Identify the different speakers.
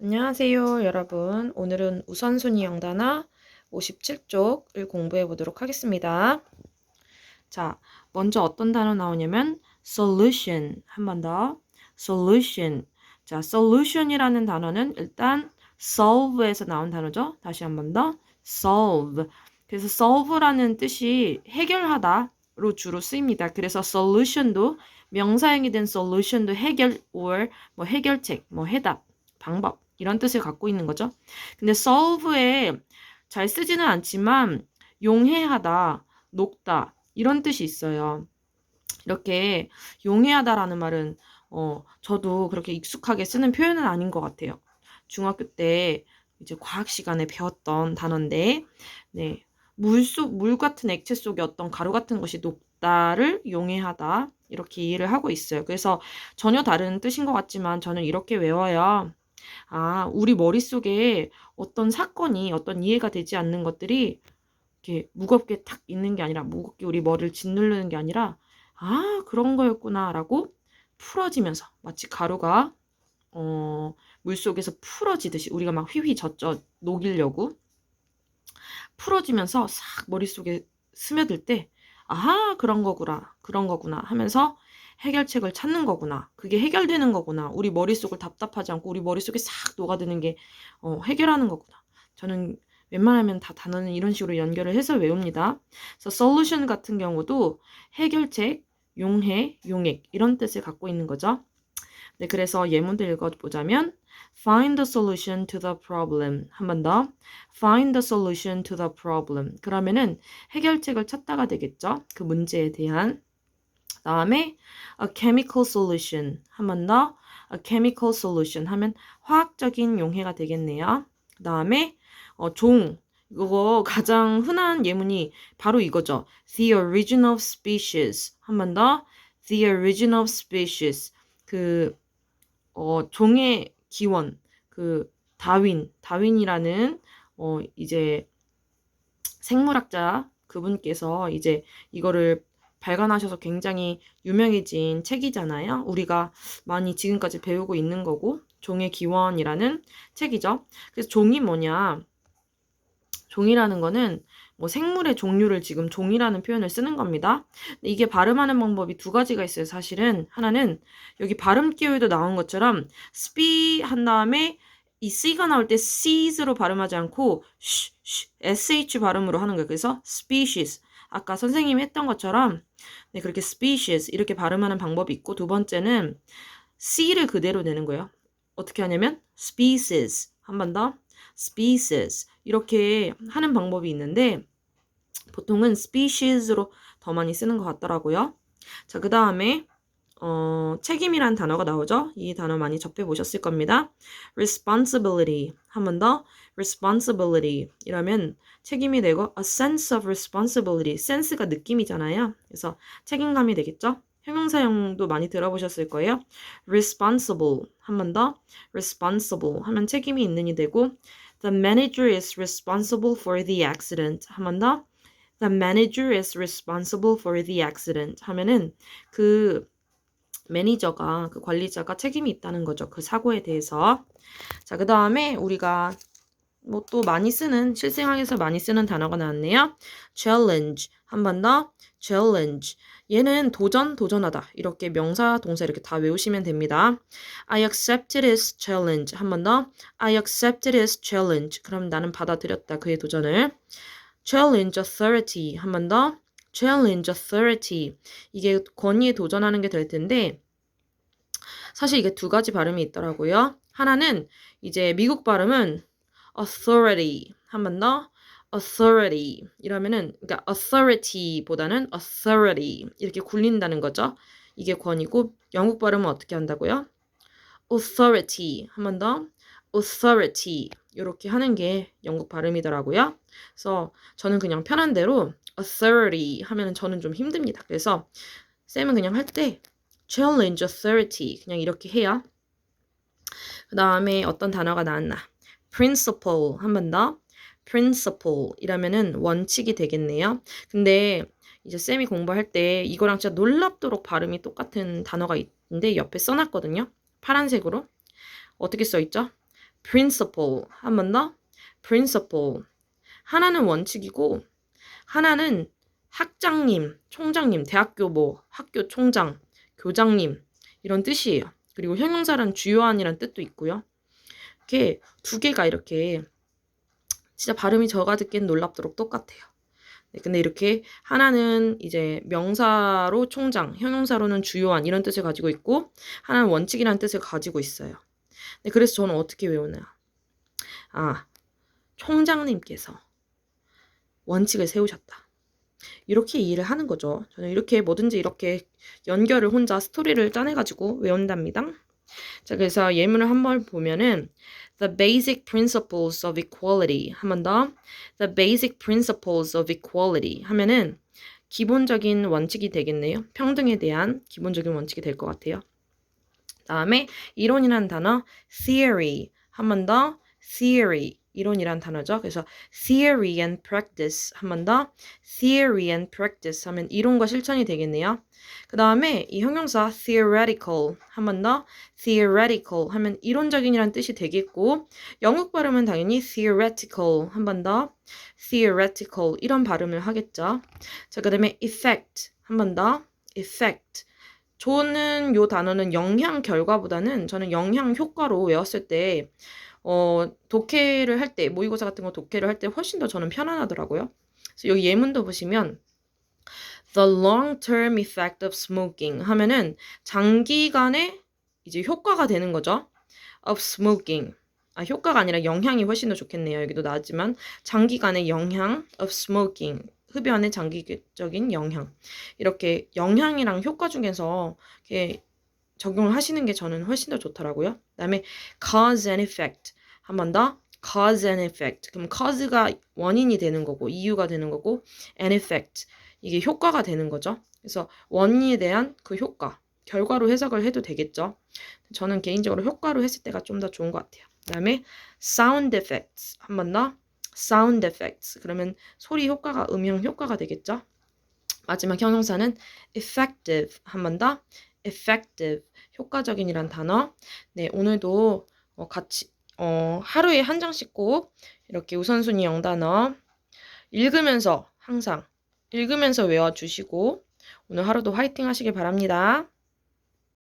Speaker 1: 안녕하세요, 여러분. 오늘은 우선순위 영단어 57쪽을 공부해 보도록 하겠습니다. 자, 먼저 어떤 단어 나오냐면 solution. 한 번 더. solution. 자, solution이라는 단어는 일단 solve에서 나온 단어죠. 다시 한 번 더. solve. 그래서 solve라는 뜻이 해결하다로 주로 쓰입니다. 그래서 solution도 명사형이 된 solution도 해결 or 뭐 해결책, 뭐 해답, 방법 이런 뜻을 갖고 있는 거죠. 근데 solve에 잘 쓰지는 않지만 용해하다, 녹다 이런 뜻이 있어요. 이렇게 용해하다라는 말은 어 저도 그렇게 익숙하게 쓰는 표현은 아닌 것 같아요. 중학교 때 이제 과학 시간에 배웠던 단어인데 네. 물 속, 물 같은 액체 속에 어떤 가루 같은 것이 녹다를 용해하다. 이렇게 이해를 하고 있어요. 그래서 전혀 다른 뜻인 것 같지만 저는 이렇게 외워요. 아, 우리 머릿속에 어떤 사건이 어떤 이해가 되지 않는 것들이 이렇게 무겁게 탁 있는 게 아니라 무겁게 우리 머리를 짓누르는 게 아니라 아, 그런 거였구나라고 풀어지면서 마치 가루가 어, 물속에서 풀어지듯이 우리가 막 휘휘 젖져 녹이려고 풀어지면서 싹 머릿속에 스며들 때 아하, 그런 거구나. 그런 거구나 하면서 해결책을 찾는 거구나. 그게 해결되는 거구나. 우리 머릿속을 답답하지 않고 우리 머릿속에 싹 녹아드는 게 어, 해결하는 거구나. 저는 웬만하면 다 단어는 이런 식으로 연결을 해서 외웁니다. 그래서 solution 같은 경우도 해결책, 용해, 용액 이런 뜻을 갖고 있는 거죠. 네, 그래서 예문들 읽어보자면 find the solution to the problem. 한 번 더. find the solution to the problem. 그러면은 해결책을 찾다가 되겠죠. 그 문제에 대한. 다음에 a chemical solution. 한 번 더. a chemical solution 하면 화학적인 용해가 되겠네요. 그 다음에 어, 종. 이거 가장 흔한 예문이 바로 이거죠. The original species. 한 번 더. The original species. 그 어, 종의 기원, 그 다윈, 다윈이라는 어, 이제 생물학자 그분께서 이제 이거를 발간하셔서 굉장히 유명해진 책이잖아요. 우리가 많이 지금까지 배우고 있는 거고 종의 기원이라는 책이죠. 그래서 종이 뭐냐? 종이라는 거는 뭐 생물의 종류를 지금 종이라는 표현을 쓰는 겁니다. 이게 발음하는 방법이 두 가지가 있어요. 사실은 하나는 여기 발음 기호에도 나온 것처럼 sp 한 다음에 이 c가 나올 때 ces로 발음하지 않고 sh, sh 발음으로 하는 거예요. 그래서 species 아까 선생님이 했던 것처럼 네, 그렇게 species 이렇게 발음하는 방법이 있고 두 번째는 c를 그대로 내는 거예요. 어떻게 하냐면 species 한 번 더 species 이렇게 하는 방법이 있는데 보통은 species로 더 많이 쓰는 것 같더라고요. 자, 그 다음에 어, 책임이란 단어가 나오죠. 이 단어 많이 접해 보셨을 겁니다. responsibility 한 번 더 responsibility 이라면 책임이 되고 a sense of responsibility sense가 느낌이잖아요. 그래서 책임감이 되겠죠. 형용사형도 많이 들어보셨을 거예요. responsible 한 번 더 responsible 하면 책임이 있는이 되고 the manager is responsible for the accident 한 번 더 the manager is responsible for the accident 하면은 그 매니저가 그 관리자가 책임이 있다는 거죠. 그 사고에 대해서. 자, 그 다음에 우리가 뭐 또 많이 쓰는 실생활에서 많이 쓰는 단어가 나왔네요. challenge. 한 번 더. challenge. 얘는 도전 도전하다. 이렇게 명사 동사 이렇게 다 외우시면 됩니다. I accept this challenge. 한 번 더. I accept this challenge. 그럼 나는 받아들였다 그의 도전을. challenge authority. 한 번 더 challenge authority 이게 권위에 도전하는 게 될 텐데 사실 이게 두 가지 발음이 있더라고요. 하나는 이제 미국 발음은 authority 한 번 더 authority 이러면은 그러니까 authority보다는 authority 이렇게 굴린다는 거죠. 이게 권위고 영국 발음은 어떻게 한다고요? authority 한 번 더 authority 이렇게 하는 게 영국 발음이더라고요. 그래서 저는 그냥 편한 대로 authority 하면 저는 좀 힘듭니다. 그래서 쌤은 그냥 할 때 challenge authority 그냥 이렇게 해요. 그 다음에 어떤 단어가 나왔나? principle 한 번 더. principle 이라면은 원칙이 되겠네요. 근데 이제 쌤이 공부할 때 이거랑 진짜 놀랍도록 발음이 똑같은 단어가 있는데 옆에 써놨거든요. 파란색으로. 어떻게 써있죠? principle. 한 번 더. principle. 하나는 원칙이고 하나는 학장님, 총장님, 대학교 뭐 학교 총장, 교장님 이런 뜻이에요. 그리고 형용사란 주요한이란 뜻도 있고요. 이렇게 두 개가 이렇게 진짜 발음이 저가 듣기엔 놀랍도록 똑같아요. 네, 근데 이렇게 하나는 이제 명사로 총장, 형용사로는 주요한 이런 뜻을 가지고 있고 하나는 원칙이라는 뜻을 가지고 있어요. 네, 그래서 저는 어떻게 외우나요? 아, 총장님께서 원칙을 세우셨다. 이렇게 이해를 하는 거죠. 저는 이렇게 뭐든지 이렇게 연결을 혼자 스토리를 짜내가지고 외운답니다. 자, 그래서 예문을 한번 보면은 The basic principles of equality 한 번 더. The basic principles of equality 하면은 기본적인 원칙이 되겠네요. 평등에 대한 기본적인 원칙이 될 것 같아요. 다음에 이론이라는 단어 theory 한 번 더 theory 이론이란 단어죠. 그래서 theory and practice 한 번 더 theory and practice 하면 이론과 실천이 되겠네요. 그 다음에 이 형용사 theoretical 한 번 더 theoretical 하면 이론적인이란 뜻이 되겠고 영국 발음은 당연히 theoretical 한 번 더 theoretical 이런 발음을 하겠죠. 자, 그 다음에 effect 한 번 더 effect 저는 요 단어는 영향 결과보다는 저는 영향 효과로 외웠을 때 어, 독해를 할 때, 모의고사 같은 거 독해를 할 때 훨씬 더 저는 편안하더라고요. 그래서 여기 예문도 보시면 the long-term effect of smoking 하면은 장기간의 이제 효과가 되는 거죠. of smoking. 아, 효과가 아니라 영향이 훨씬 더 좋겠네요. 여기도 나왔지만 장기간의 영향 of smoking. 흡연의 장기적인 영향. 이렇게 영향이랑 효과 중에서 이렇게 적용을 하시는 게 저는 훨씬 더 좋더라고요. 그다음에 cause and effect. 한 번 더. cause and effect. 그럼 cause가 원인이 되는 거고 이유가 되는 거고 and effect. 이게 효과가 되는 거죠. 그래서 원인에 대한 그 효과, 결과로 해석을 해도 되겠죠. 저는 개인적으로 효과로 했을 때가 좀 더 좋은 것 같아요. 그다음에 sound effects. 한 번 더. sound effects. 그러면 소리 효과가 음향 효과가 되겠죠. 마지막 형용사는 effective. 한 번 더. Effective. 효과적인이란 단어. 네, 오늘도 어, 같이 어, 하루에 한 장씩 꼭 이렇게 우선순위 영단어 읽으면서 항상 읽으면서 외워주시고 오늘 하루도 화이팅 하시길 바랍니다.